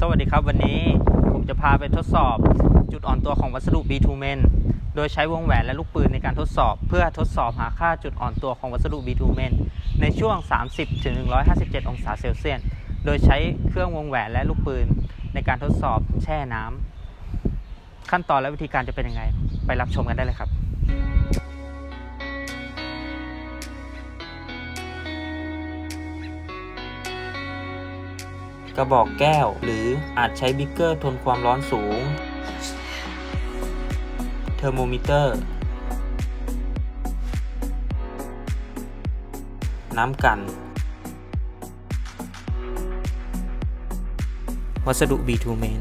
สวัสดีครับวันนี้ผมจะพาไปทดสอบจุดอ่อนตัวของวัสดุ B2Men โดยใช้วงแหวนและลูกปืนในการทดสอบ เพื่อทดสอบหาค่าจุดอ่อนตัวของวัสดุ B2Men ในช่วง 30-157 องศาเซลเซียส โดยใช้เครื่องวงแหวนและลูกปืนในการทดสอบแช่น้ำขั้นตอนและวิธีการจะเป็นยังไง ไปรับชมกันได้เลยครับ กระบอกแก้ว หรืออาจใช้บิ๊กเกอร์ทนความร้อนสูง เทอร์โมมิเตอร์ น้ำกัน วัสดุ B2 main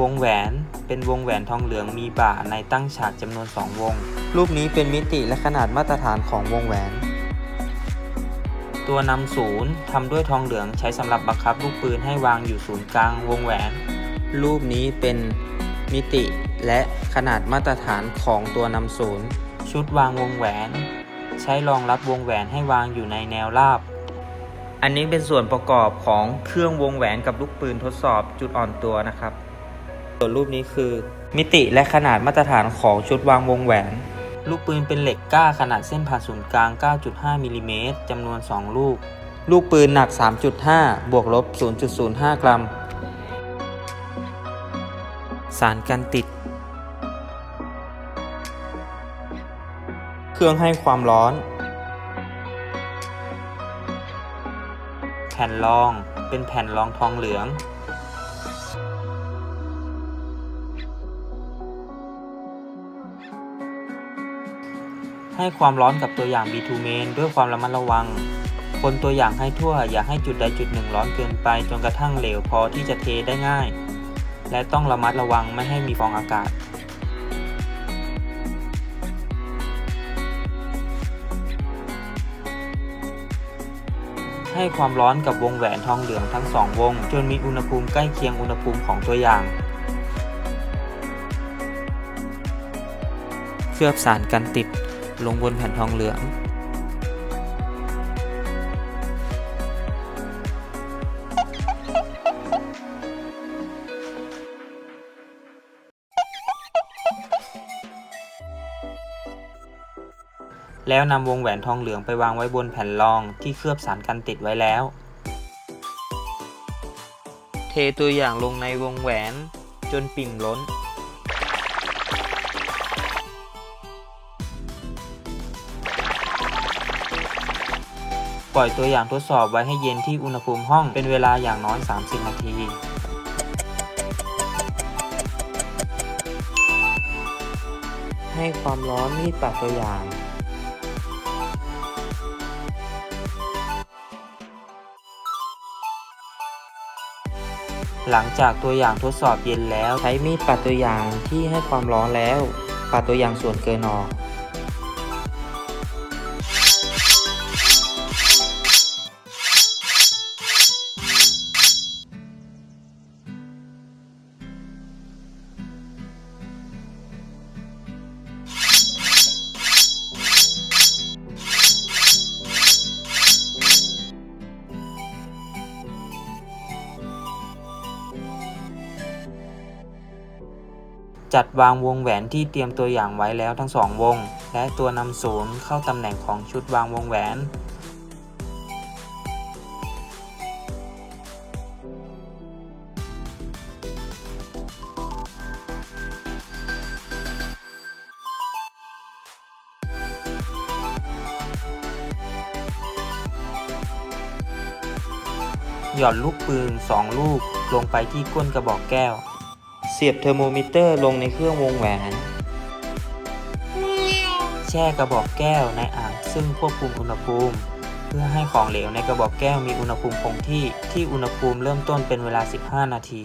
วงแหวนเป็นวงแหวนทองเหลืองมีบ่าในตั้งฉากจำนวน 2 วง รูปนี้เป็นมิติและขนาดมาตรฐานของวงแหวน ตัวนำศูนย์ทำด้วยทองเหลืองใช้สำหรับบังคับลูกปืนให้วางอยู่ศูนย์กลางวงแหวน รูปนี้เป็นมิติและขนาดมาตรฐานของตัวนำศูนย์ ชุดวางวงแหวน ใช้รองรับวงแหวนให้วางอยู่ในแนวราบ อันนี้เป็นส่วนประกอบของเครื่องวงแหวนกับลูกปืนทดสอบจุดอ่อนตัวนะครับ ส่วนรูปนี้คือ มิติและขนาดมาตรฐานของชุดวางวงแหวน ลูกปืนเป็นเหล็กก้าขนาดเส้นผ่าศูนย์กลาง 9.5มิลลิเมตรจำนวน 2 ลูก ลูกปืนหนัก 3.5 บวกลบ 0.05 กรัม สารกันติด เครื่องให้ความร้อน แผ่นรองเป็นแผ่นรองทองเหลือง ให้ความร้อนกับตัวอย่าง B2 main ด้วยความระมัดระวัง คนตัวอย่างให้ทั่วอย่าให้จุดใดจุดหนึ่งร้อนเกินไปจนกระทั่งเหลวพอที่จะเทได้ง่าย และต้องระมัดระวังไม่ให้มีฟองอากาศให้ความร้อนกับวงแหวนทองเหลืองทั้งสองวง จนมีอุณหภูมิใกล้เคียงอุณหภูมิของตัวอย่าง เคลือบสารกันติด ลงบนแผ่นทองเหลือง แล้วนำวงแหวนทองเหลืองไปวางไว้บนแผ่นรองที่เคลือบสารกันติดไว้แล้ว เทตัวอย่างลงในวงแหวนจนปิ่มล้น ปล่อยตัวอย่างทดสอบไว้ให้เย็นที่อุณหภูมิห้องเป็นเวลาอย่างน้อย 30 นาทีให้ความร้อนมีดปาดตัวอย่าง หลังจากตัวอย่างทดสอบเย็นแล้วใช้มีดปัดตัวอย่างที่ให้ความร้อนแล้ว ปัดตัวอย่างส่วนเกินออก จัดวางวงแหวนที่เตรียมตัวอย่างไว้แล้วทั้งสองวง และตัวนำศูนย์เข้าตำแหน่งของชุดวางวงแหวน หย่อนลูกปืน 2 ลูกลงไปที่ก้นกระบอกแก้ว เสียบเทอร์โมมิเตอร์ลงในเครื่องวงแหวน แช่กระบอกแก้วในอ่างซึ่งควบคุมอุณหภูมิ เพื่อให้ของเหลวในกระบอกแก้วมีอุณหภูมิคงที่ที่อุณหภูมิเริ่มต้นเป็นเวลา 15 นาที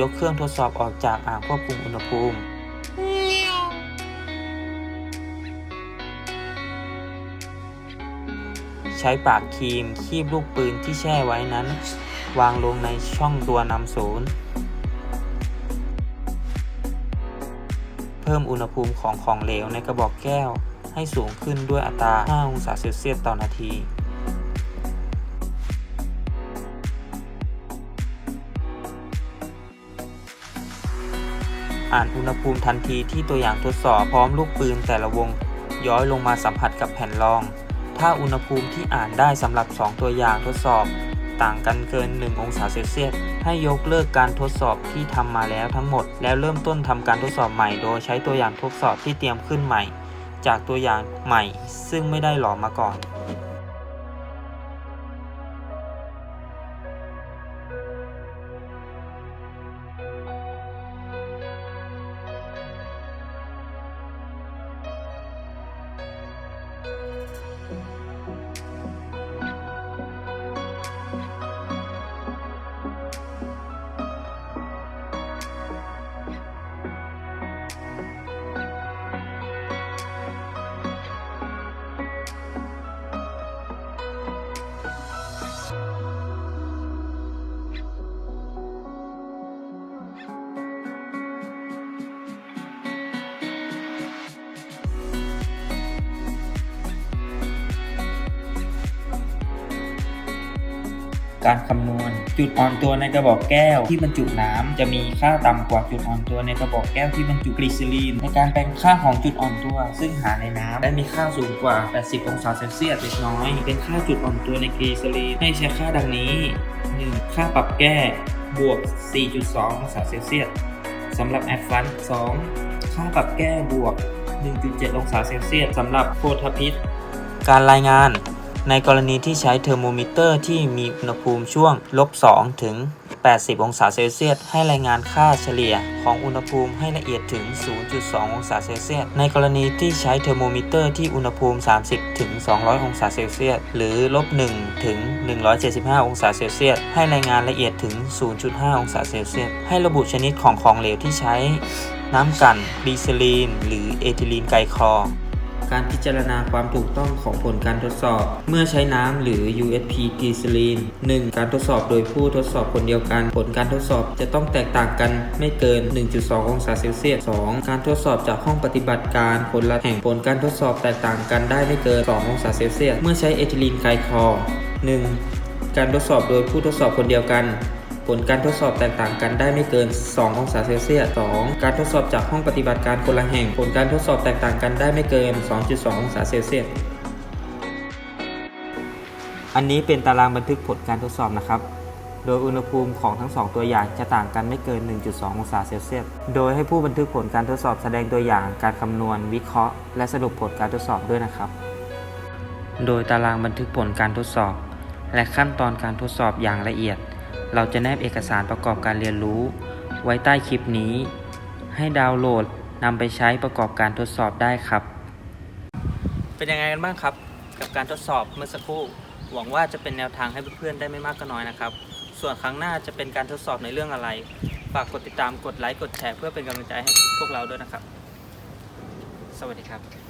ยกเครื่องทดสอบออกจากอ่างควบคุมอุณหภูมิ ช้ปากครีมคีบลูกปืนที่แช่ไว้นั้น วางลงในช่องตัวนำศูนย์ เพิ่มอุณหภูมิของของเหลวในกระบอกแก้ว ให้สูงขึ้นด้วยอัตรา 5 องศาเซลเซียสต่อนาทีอ่านอุณหภูมิทันทีที่ตัวอย่างทดสอบพร้อมลูกปืนแต่ละวง ย้อยลงมาสัมผัสกับแผ่นรอง ถ้าอุณหภูมิที่อ่านได้สำหรับ 2 ตัวอย่างทดสอบ ต่างกันเกิน 1 องศาเซลเซียส ให้ยกเลิกการทดสอบที่ทำมาแล้วทั้งหมด แล้วเริ่มต้นทำการทดสอบใหม่ โดยใช้ตัวอย่างทดสอบที่เตรียมขึ้นใหม่ จากตัวอย่างใหม่ ซึ่งไม่ได้หลอมมาก่อน การคำนวณ จุดอ่อนตัวในกระบอกแก้วที่บรรจุน้ำจะมีค่าต่ำกว่าจุดอ่อนตัวในกระบอกแก้วที่บรรจุกลีเซอรีนในการแปลงค่าของจุดอ่อนตัว ซึ่งหาในน้ำและมีค่าสูงกว่า 80 องศาเซลเซียสเล็กน้อย เป็นค่าจุดอ่อนตัวในกลีเซอรีนให้ใช้ค่าดังนี้ 1. ค่าปรับแก้บวก 4.2 องศาเซลเซียสสำหรับแอดฟัน2ค่าปรับแก้บวก 1.7 องศาเซลเซียสสำหรับโพธาพิษการรายงาน ในกรณีที่ใช้เทอร์โมมิเตอร์ที่มีอุณหภูมิช่วงลบ2ถึง 80 องศาเซลเซียส ให้รายงานค่าเฉลี่ยของอุณหภูมิให้ละเอียดถึง 0.2 องศาเซลเซียส ในกรณีที่ใช้เทอร์โมมิเตอร์ที่อุณหภูมิ 30 ถึง 200 องศาเซลเซียส หรือลบ1ถึง 175 องศาเซลเซียส ให้รายงานละเอียดถึง 0.5 องศาเซลเซียส ให้ระบุชนิดของของเหลวที่ใช้ น้ำกันกลีเซอรีน หรือเอทิลีนไกลคลอ การพิจารณาความถูกต้องของผลการทดสอบ เมื่อใช้น้ำหรือ USP กีซอรีน 1. การทดสอบโดยผู้ทดสอบคนเดียวกัน ผลการทดสอบจะต้องแตกต่างกันไม่เกิน 1.2 องศาเซลเซียส 2. การทดสอบจากห้องปฏิบัติการคนละแห่งผลการทดสอบแตกต่างกันได้ไม่เกิน 2 องศาเซลเซียส เมื่อใช้เอทิลีนไกลคอ 1. การทดสอบโดยผู้ทดสอบคนเดียวกัน ผลการทดสอบแตกต่างกันได้ไม่เกิน 2 องศาเซลเซียส 2. การทดสอบจากห้องปฏิบัติการคนละแห่ง ผลการทดสอบแตกต่างกันได้ไม่เกิน 2.2 องศาเซลเซียส อันนี้เป็นตารางบันทึกผลการทดสอบนะครับ โดยอุณหภูมิของทั้ง 2 ตัวอย่างจะต่างกันไม่เกิน 1.2 องศาเซลเซียส โดยให้ผู้บันทึกผลการทดสอบแสดงตัวอย่าง การคำนวณ วิเคราะห์ และสรุปผลการทดสอบด้วยนะครับ โดยตารางบันทึกผลการทดสอบ และขั้นตอนการทดสอบอย่างละเอียด เราจะแนบเอกสารประกอบการเรียนรู้ ไว้ใต้คลิปนี้ ให้ดาวน์โหลดนำไปใช้ประกอบการทดสอบได้ครับ เป็นยังไงกันบ้างครับ กับการทดสอบเมื่อสักครู่ หวังว่าจะเป็นแนวทางให้เพื่อนๆได้ไม่มากก็น้อยนะครับ ส่วนครั้งหน้าจะเป็นการทดสอบในเรื่องอะไร ฝากกดติดตามกดไลค์กดแชร์เพื่อเป็นกำลังใจให้พวกเราด้วยนะครับ สวัสดีครับ